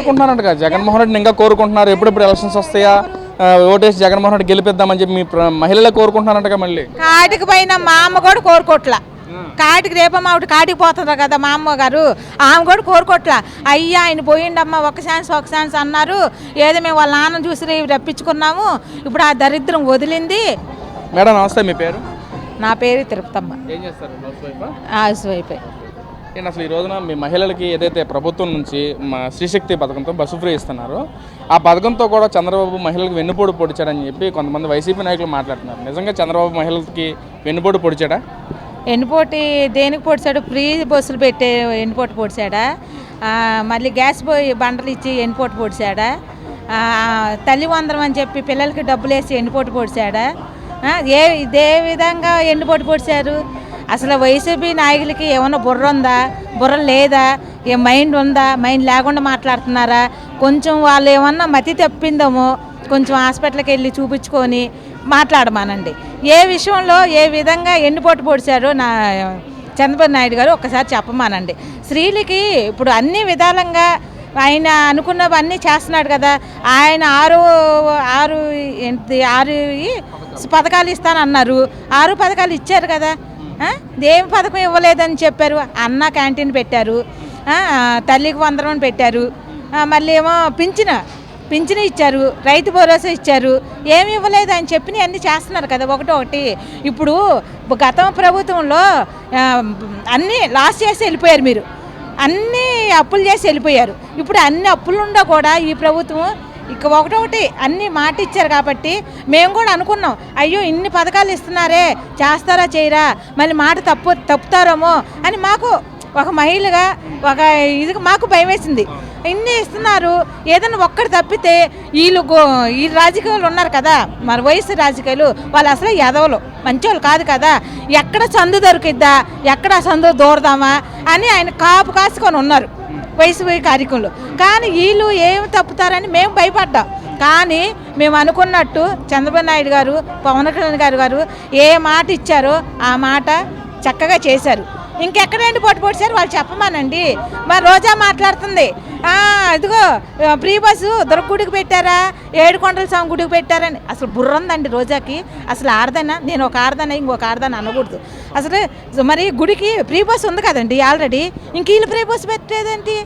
కోరుకుంటున్నారంట జగన్మోహన్ రెడ్డిని ఇంకా కోరుకుంటున్నారు. ఎప్పుడెప్పుడు ఎలక్షన్స్ వస్తాయా? ఓటేసి జగన్మోహన్ రెడ్డి గెలిపిద్దామని చెప్పి మీ మహిళలే కోరుకుంటున్నారంట మళ్ళీ. కాటికి పోయిన మా అమ్మ కూడా కోరుకోట్ల. కాటికి రేపమ్మ ఆవిడ కాటికి పోతుండ్రు కదా మా అమ్మగారు. ఆమె కూడా కోరుకోట్ల. అయ్యా ఆయన పోయిండమ్మ ఒక ఛాన్స్ ఒక ఛాన్స్ అన్నారు. ఏదో మేము వాళ్ళ నాన్న చూసి రప్పించుకున్నాము. ఇప్పుడు ఆ దరిద్రం వదిలింది. మేడం నమస్తే. మీ పేరు? నా పేరు తిరుపతమ్మ. ఏం చేస్తారు? హౌస్ అండ్ అసలు ఈ రోజున మీ మహిళలకి ఏదైతే ప్రభుత్వం నుంచి మా శ్రీశక్తి పథకంతో బస్సు ఫ్రీ ఇస్తున్నారో ఆ పథకంతో కూడా చంద్రబాబు మహిళలకు వెన్నుపోటు పొడిచాడని చెప్పి కొంతమంది వైసీపీ నాయకులు మాట్లాడుతున్నారు. నిజంగా చంద్రబాబు మహిళలకి వెన్నుపోటు పొడిచాడా? వెన్నుపోటు దేనికి పొడిచాడు? ఫ్రీ బస్సులు పెట్టే వెన్నుపోటు పొడిచాడా? మళ్ళీ గ్యాస్ పోయి బండలు ఇచ్చి వెన్నుపోటు పొడిచాడా? తల్లి వందరం అని చెప్పి పిల్లలకి డబ్బులు వేసి ఎన్నుపోటు పొడిచాడా ఏ ఇదే విధంగా ఎన్నుపోటు పొడిచారు? అసలు వైసీపీ నాయకులకి ఏమైనా బుర్ర ఉందా? బుర్ర లేదా? ఏ మైండ్ ఉందా? మైండ్ లేకుండా మాట్లాడుతున్నారా? కొంచెం వాళ్ళు ఏమన్నా మతి తప్పిందేమో కొంచెం హాస్పిటల్కి వెళ్ళి చూపించుకొని మాట్లాడమానండి. ఏ విషయంలో ఏ విధంగా ఎండిపోటు పొడిచారో నా చంద్రబాబు నాయుడు గారు ఒక్కసారి చెప్పమానండి. స్త్రీలకి ఇప్పుడు అన్ని విధాలంగా ఆయన అనుకున్నవన్నీ చేస్తున్నాడు కదా. ఆయన ఆరు ఆరు ఏంటి ఆరు పథకాలు ఇస్తానన్నారు. ఆరు పథకాలు ఇచ్చారు కదా. ఆ? ఏం పథకం ఇవ్వలేదని చెప్పారు. అన్న క్యాంటీన్ పెట్టారు. తల్లికి వందరం అని పెట్టారు మళ్ళీ ఏమో పింఛన పింఛను ఇచ్చారు. రైతు భరోసా ఇచ్చారు. ఏమి ఇవ్వలేదు అని చెప్పి అన్ని చేస్తున్నారు కదా. ఒకటి ఒకటి. ఇప్పుడు గత ప్రభుత్వంలో అన్నీ లాస్ చేసి వెళ్ళిపోయారు మీరు. అన్నీ అప్పులు చేసి వెళ్ళిపోయారు. ఇప్పుడు అన్ని అప్పులుండా కూడా ఈ ప్రభుత్వం ఇక ఒకటొకటి అన్ని మాట ఇచ్చారు కాబట్టి మేము కూడా అనుకున్నాం అయ్యో ఇన్ని పథకాలు ఇస్తున్నారే చేస్తారా చేయరా మళ్ళీ మాట తప్పు తప్పుతారేమో అని మాకు ఒక మహిళగా ఒక ఇది మాకు భయం వేసింది ఇన్ని ఇస్తున్నారు ఏదైనా ఒక్కటి తప్పితే వీళ్ళు ఈ రాజకీయాలు ఉన్నారు కదా మన వయసు రాజకీయాలు వాళ్ళు అసలు ఎదవలు మంచోళ్ళు కాదు కదా ఎక్కడ సందు దొరికిద్దా ఎక్కడ సందు దూరదామా అని ఆయన కాపు కాసుకొని ఉన్నారు. వయసు కార్యక్రమంలో. కానీ వీళ్ళు ఏమి తప్పుతారని మేము భయపడ్డాం. కానీ మేము అనుకున్నట్టు చంద్రబాబు నాయుడు గారు పవన్ కళ్యాణ్ గారు గారు ఏ మాట ఇచ్చారో ఆ మాట చక్కగా చేశారు. ఇంకెక్కడండి పొట్టు పొడిచారు వాళ్ళు చెప్పమానండి. మరి రోజా మాట్లాడుతుంది. ఇదిగో ప్రీ బస్సు దొరకగుడికి పెట్టారా? ఏడుకొండల స్వామి గుడికి పెట్టారని. అసలు బుర్ర ఉందండి రోజాకి. అసలు ఆడదన నేను ఒక ఆడదన ఇంకొక ఆడదన అనకూడదు. అసలు మరి గుడికి ప్రీ బస్సు ఉంది కదండి ఆల్రెడీ. ఇంక వీళ్ళు ప్రీ బస్సు పెట్టేదేంటి?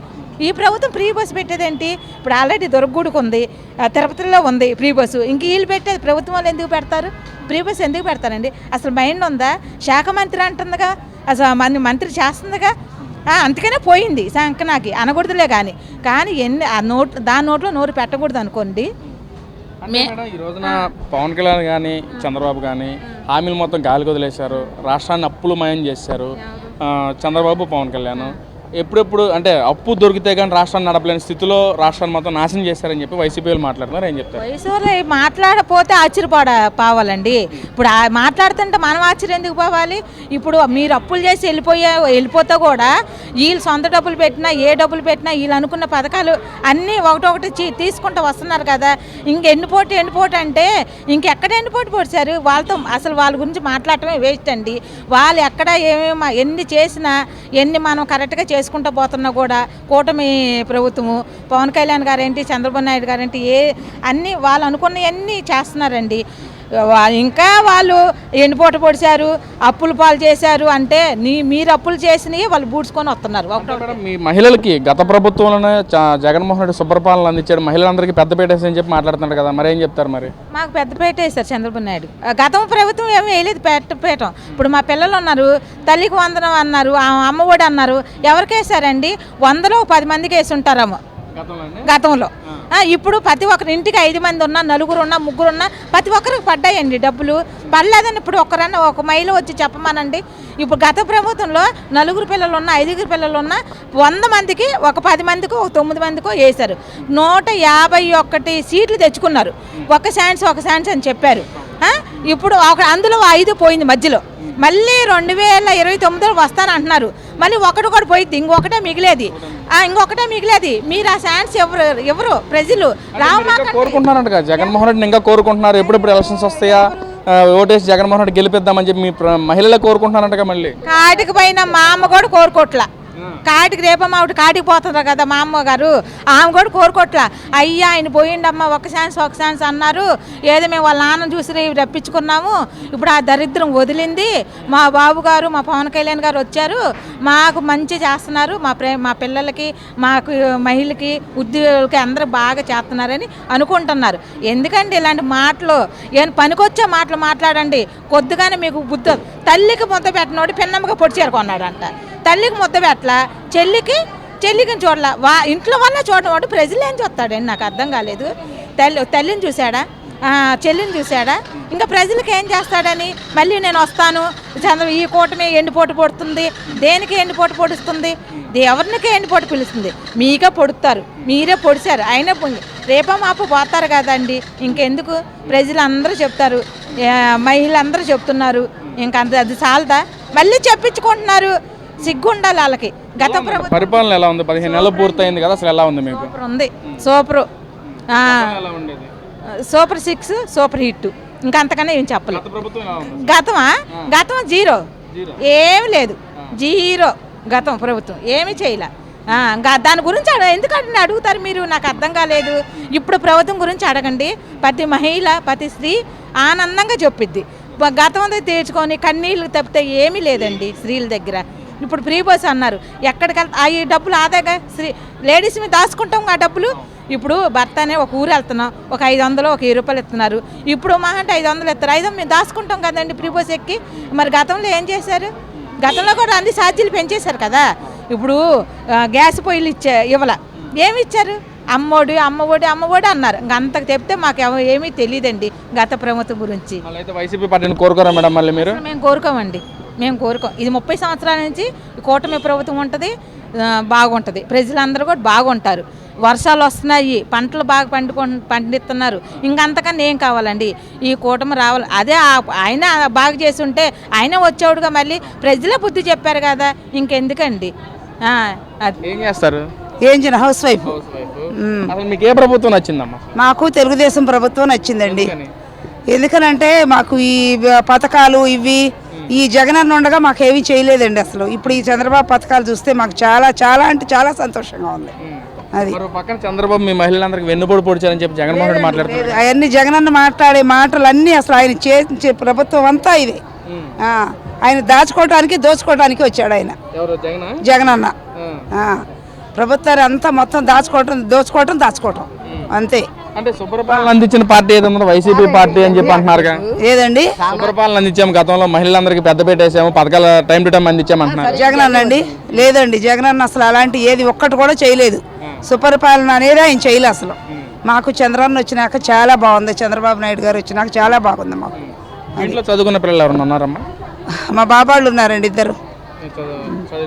ఈ ప్రభుత్వం ఫ్రీ బస్సు పెట్టేదేంటి? ఇప్పుడు ఆల్రెడీ దొరకగుడికి ఉంది తిరుపతిలో ఉంది ఫ్రీ బస్సు. ఇంక వీళ్ళు పెట్టేది ప్రభుత్వం వాళ్ళు ఎందుకు పెడతారు? ఫ్రీ బస్సు ఎందుకు పెడతారండి? అసలు మైండ్ ఉందా? శాఖ మంత్రి అంటుందిగా. అసలు మంత్రి చేస్తుందిగా. అందుకనే పోయింది. సంకనాకి అనకూడదులే కానీ కానీ ఎన్ని ఆ నోట్ దాని నోట్లో నోరు పెట్టకూడదు అనుకోండి. ఈ రోజున పవన్ కళ్యాణ్ కానీ చంద్రబాబు కానీ హామీలు మొత్తం గాలికి వదిలేశారు. రాష్ట్రాన్ని అప్పులు మయం చేశారు. చంద్రబాబు పవన్ కళ్యాణ్. ఎప్పుడెప్పుడు అంటే అప్పు దొరికితే కానీ రాష్ట్రాన్ని నడపలేని స్థితిలో రాష్ట్రాన్ని మొత్తం నాశనం చేశారని చెప్పి వైసీపీ వాళ్ళు మాట్లాడుతున్నారు. ఏం చెప్తారు? వైసీపీ మాట్లాడపోతే ఆశ్చర్యపడ పోవాలండి. ఇప్పుడు మాట్లాడుతుంటే మనం ఆశ్చర్యం ఎందుకు పోవాలి? ఇప్పుడు మీరు అప్పులు చేసి వెళ్ళిపోయే వెళ్ళిపోతే కూడా వీళ్ళు సొంత డబ్బులు పెట్టినా ఏ డబ్బులు పెట్టినా వీళ్ళు అనుకున్న పథకాలు అన్నీ ఒకటొకటి తీసుకుంటూ వస్తున్నారు కదా. ఇంక ఎన్నిపోటు ఎన్నిపోటు అంటే ఇంకెక్కడ ఎన్నిపోటు పొడిచారు? వాళ్ళతో అసలు వాళ్ళ గురించి మాట్లాడటమే వేస్ట్ అండి. వాళ్ళు ఎక్కడ ఏమేమి ఎన్ని చేసినా ఎన్ని మనం కరెక్ట్గా చేసుకుంటూ పోతున్నా కూడా కూటమి ప్రభుత్వము పవన్ కళ్యాణ్ గారేంటి చంద్రబాబు నాయుడు గారేంటి ఏ అన్నీ వాళ్ళు అనుకున్నవన్నీ చేస్తున్నారండి. ఇంకా వాళ్ళు ఎండిపోట పొడిచారు అప్పులు పాలు చేశారు అంటే నీ మీరు అప్పులు చేసినవి వాళ్ళు బూడ్చుకొని వస్తున్నారు. మీ మహిళలకి గత ప్రభుత్వంలోనే జగన్మోహన్ రెడ్డి శుభ్రపాలన అందించాడు మహిళలందరికీ పెద్ద పెట్టేసి చెప్పి మాట్లాడుతున్నాడు కదా మరి ఏం చెప్తారు మరి? మాకు పెద్ద పేట వేశారు చంద్రబాబు నాయుడు. గతం ప్రభుత్వం ఏమీ వేయలేదు పెట్ట పీఠం ఇప్పుడు మా పిల్లలు ఉన్నారు తల్లికి వందనం అన్నారు అమ్మఒడి అన్నారు ఎవరికి వేశారండి? వందలో పది మందికి వేసి ఉంటారేమో. గతంలోనే గతంలో ఇప్పుడు ప్రతి ఒక్కరి ఇంటికి ఐదు మంది ఉన్నా నలుగురు ఉన్నా ముగ్గురు ఉన్నా ప్రతి ఒక్కరికి పడ్డాయండి డబ్బులు. పడలేదని ఇప్పుడు ఒకరన్నా ఒక మైలు వచ్చి చెప్పమానండి. ఇప్పుడు గత ప్రభుత్వంలో నలుగురు పిల్లలు ఉన్నా ఐదుగురు పిల్లలు ఉన్నా వంద మందికి ఒక పది మందికో ఒక తొమ్మిది మందికో వేశారు. నూట యాభై ఒక్కటి సీట్లు తెచ్చుకున్నారు. ఒక ఛాన్స్ ఒక ఛాన్స్ అని చెప్పారు. ఇప్పుడు ఒక అందులో ఐదు పోయింది మధ్యలో. మళ్ళీ రెండు వేల ఇరవై తొమ్మిదిలో వస్తానంటున్నారు. మళ్ళీ ఒకటి కూడా పోయింది ఇంకొకటే మిగిలేది. ఆ, ఇంకొకటే మిగిలేది. మీరు ఆ ఛాన్స్ ఎవరు ఎవరు? ప్రజలు. కోరుకుంటున్నారంట జగన్మోహన్ రెడ్డిని ఇంకా కోరుకుంటున్నారు. ఎప్పుడెప్పుడు ఎలక్షన్స్ వస్తాయా? ఓటేసి జగన్మోహన్ రెడ్డి గెలిపిద్దామని చెప్పి మీ మహిళలే కోరుకుంటున్నారంట మళ్ళీ. కాటికి పోయిన మా అమ్మ కూడా కోరుకోట్ల. కాటికి రేపమ్మ ఆవిడ కాటికి పోతుంది కదా మా అమ్మగారు? ఆమె కూడా కోరుకోట్లా. అయ్యా ఆయన పోయిండమ్మా ఒక ఛాన్స్ ఒక ఛాన్స్ అన్నారు. ఏదో మేము వాళ్ళ నాన్న చూసి రప్పించుకున్నాము. ఇప్పుడు ఆ దరిద్రం వదిలింది. మా బాబు గారు మా పవన్ కళ్యాణ్ గారు వచ్చారు. మాకు మంచి చేస్తున్నారు. మా ప్రే మా పిల్లలకి మాకు మహిళకి ఉద్యోగులకి అందరూ బాగా చేస్తున్నారని అనుకుంటున్నారు. ఎందుకండి ఇలాంటి మాటలు? ఏం పనికొచ్చే మాటలు మాట్లాడండి. కొద్దిగానే మీకు బుద్ధి తల్లికి ముద్ద పెట్టినోడు పిన్నమ్మగా పొడిచారు తల్లికి ముద్ద పెట్టలా చెల్లికి చెల్లికి చూడలా. వా ఇంట్లో వల్ల చూడడం ప్రజలు ఏం చూస్తాడండి? నాకు అర్థం కాలేదు. తల్లి తల్లిని చూశాడా? చెల్లిని చూశాడా? ఇంకా ప్రజలకు ఏం చేస్తాడని? మళ్ళీ నేను వస్తాను. చంద్ర ఈ కూటమి ఎండిపోటు పొడుతుంది. దేనికి ఎండిపోటు పొడుస్తుంది? ఎవరినికే ఎండిపోటు పిలుస్తుంది. మీకే పొడుస్తారు మీరే పొడిచారు అయినా రేపా మాపు పోతారు కదండి. ఇంకెందుకు? ప్రజలందరూ చెప్తారు. మహిళలందరూ చెప్తున్నారు. ఇంకంత అది చాలదా? మళ్ళీ చెప్పించుకుంటున్నారు. సిగ్గు ఉండాలి వాళ్ళకి. గత ప్రభుత్వం పరిపాలన ఎలా ఉంది? పదిహేను నెలలు పూర్తయింది కదా అసలు ఎలా ఉంది మీకు? సూపర్ ఉంది. సూపర్. ఆ, ఎలా ఉండేది? Super six super hit. ఇంకా అంతకన్నా ఏం చెప్పలేదు గత ప్రభుత్వం ఎలా ఉంది? గతమా? గతం జీరో. జీరో. ఏమి లేదు. జీరో. గతం ప్రభుత్వం. ఏమీ చేయలే. ఆ, దాని గురించి అడ ఎందుకంటే అడుగుతారు మీరు? నాకు అర్థం కాలేదు. ఇప్పుడు ప్రభుత్వం గురించి అడగండి. ప్రతి మహిళ ప్రతి స్త్రీ ఆనందంగా చెప్పిద్ది. బ- గతం తీర్చుకొని కన్నీళ్ళు తప్పితే ఏమీ లేదండి స్త్రీల దగ్గర. ఇప్పుడు ఫ్రీ బస్ అన్నారు. ఎక్కడికి ఈ డబ్బులు ఆదాగా స్త్రీ లేడీస్ మీద దాచుకుంటాం ఆ డబ్బులు. ఇప్పుడు భర్తనే ఒక ఊరు వెళ్తున్నాం. ఒక ఐదు వందలు ఒక వెయ్యి రూపాయలు ఇస్తున్నారు. ఇప్పుడు మహా అంటే ఐదు వందలు ఇస్తారు. ఐదు మేము దాచుకుంటాం కదండి ఫ్రీ బస్ ఎక్కి. మరి గతంలో ఏం చేశారు? గతంలో కూడా అన్ని ఛార్జీలు పెంచేశారు కదా. ఇప్పుడు గ్యాస్ పొయ్యిలు ఇచ్చే ఇవ్వాల. ఏమి ఇచ్చారు? అమ్మోడు అమ్మఒడి అమ్మఒడి అన్నారు. అంతకు చెప్తే మాకు ఏమీ తెలియదండి గత ప్రభుత్వం గురించి. వైసీపీ పార్టీని కోరుకోరా మేడం మళ్ళీ మీరు? మేము కోరుకోమండి. మేము కోరుకోం ఇది ముప్పై సంవత్సరాల నుంచి ఈ కూటమి ప్రభుత్వం ఉంటుంది బాగుంటుంది. ప్రజలందరూ కూడా బాగుంటారు. వర్షాలు వస్తున్నాయి పంటలు బాగా పండుకో పండిస్తున్నారు. ఇంకంతకన్నా ఏం కావాలండి? ఈ కూటమి రావాలి అదే ఆయన బాగా చేసి ఉంటే ఆయన వచ్చేవాడుగా మళ్ళీ ప్రజలే బుద్ధి చెప్పారు కదా ఇంకెందుకండి? ఆ, అది. ఏం చేస్తారు? ఏం చేయను హౌస్ వైఫ్. మీకు ఏ ప్రభుత్వం నచ్చిందమ్మా? మాకు తెలుగుదేశం ప్రభుత్వం నచ్చిందండి. ఎందుకని? ఎందుకనంటే మాకు ఈ పథకాలు ఇవి ఈ జగనన్న ఉండగా మాకు ఏమీ చేయలేదండి అసలు. ఇప్పుడు ఈ చంద్రబాబు పథకాలు చూస్తే మాకు చాలా చాలా అంటే చాలా సంతోషంగా ఉంది. అది. పక్కన చంద్రబాబు మీ మహిళలందరికీ వెన్నుపోటు పొడిచారని చెప్పి జగన్మోహన్ రెడ్డి మాట్లాడుతున్నారు అవన్నీ జగనన్న మాట్లాడే మాటలు అన్నీ అసలు ఆయన చేసే ప్రభుత్వం అంతా ఇదే. ఆయన దాచుకోవటానికి దోచుకోవటానికి వచ్చాడు ఆయన. జగన్? జగనన్న. ప్రభుత్వాన్ని అంతా మొత్తం దాచుకోవటం దోచుకోవటం దాచుకోవటం. అంతే. అంటే సుపరిపాలన అందించిన పార్టీ ఏదన్నా వైసీపీ పార్టీ అని చెప్పి అంటున్నారుగా ఏదండి? సుపరిపాలన అందించాము గతంలో మహిళలందరికీ పెద్ద పెట్టేసాము పథకాలు టైం టు టైం అందించాము అంటున్నారు. జగనన్న అండి లేదండి జగనన్న అసలు అలాంటి ఏది ఒక్కటి కూడా చేయలేదు. సుపరిపాలన అనేది ఆయన చేయలే అసలు. మాకు చంద్రన్న వచ్చినాక చాలా బాగుంది చంద్రబాబు నాయుడు గారు వచ్చినాక చాలా బాగుంది మాకు. ఇంట్లో చదువుకున్న పిల్లలు ఎవరన్నా ఉన్నారమ్మా? మా బాబాళ్ళు ఉన్నారండి ఇద్దరు.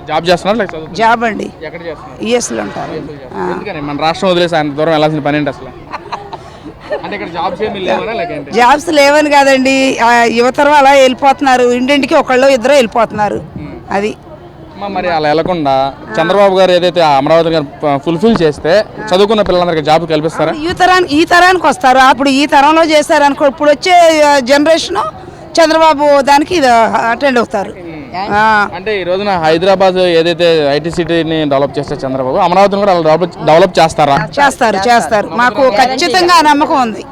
జాబ్ చేస్తున్నారు లేక చదువు జాబ్ అండి. ఎక్కడ చేస్తున్నారు? ఈఎస్లో ఉంటారు. ఎందుకని? మన రాష్ట్రం వదిలేసి ఆయన దూరం వెళ్ళాల్సిన పని ఏంటి అసలు? జాబ్స్ లేవనా కాదండి. యువతరం అలా వెళ్ళిపోతున్నారు. ఇంటింటికి ఒకళ్ళు ఇద్దరు వెళ్ళిపోతున్నారు. అది. మరి అలా వెళ్ళకుండా చంద్రబాబు గారు ఏదైతే అమరావతి గారు ఫుల్ఫిల్ చేస్తే చదువుకున్న పిల్లలందరికీ జాబ్ కల్పిస్తారా? ఈ తరానికి ఈ తరానికి వస్తారు. అప్పుడు ఈ తరంలో చేశారు అనుకో ఇప్పుడు వచ్చే జనరేషన్ చంద్రబాబు దానికి అటెండ్ అవుతారు. అంటే ఈ రోజున హైదరాబాద్ ఏదైతే ఐటీ సిటీని డెవలప్ చేస్తే చంద్రబాబు అమరావతిని కూడా డెవలప్ డెవలప్ చేస్తారా? చేస్తారు చేస్తారు. మాకు ఖచ్చితంగా నమ్మకం ఉంది.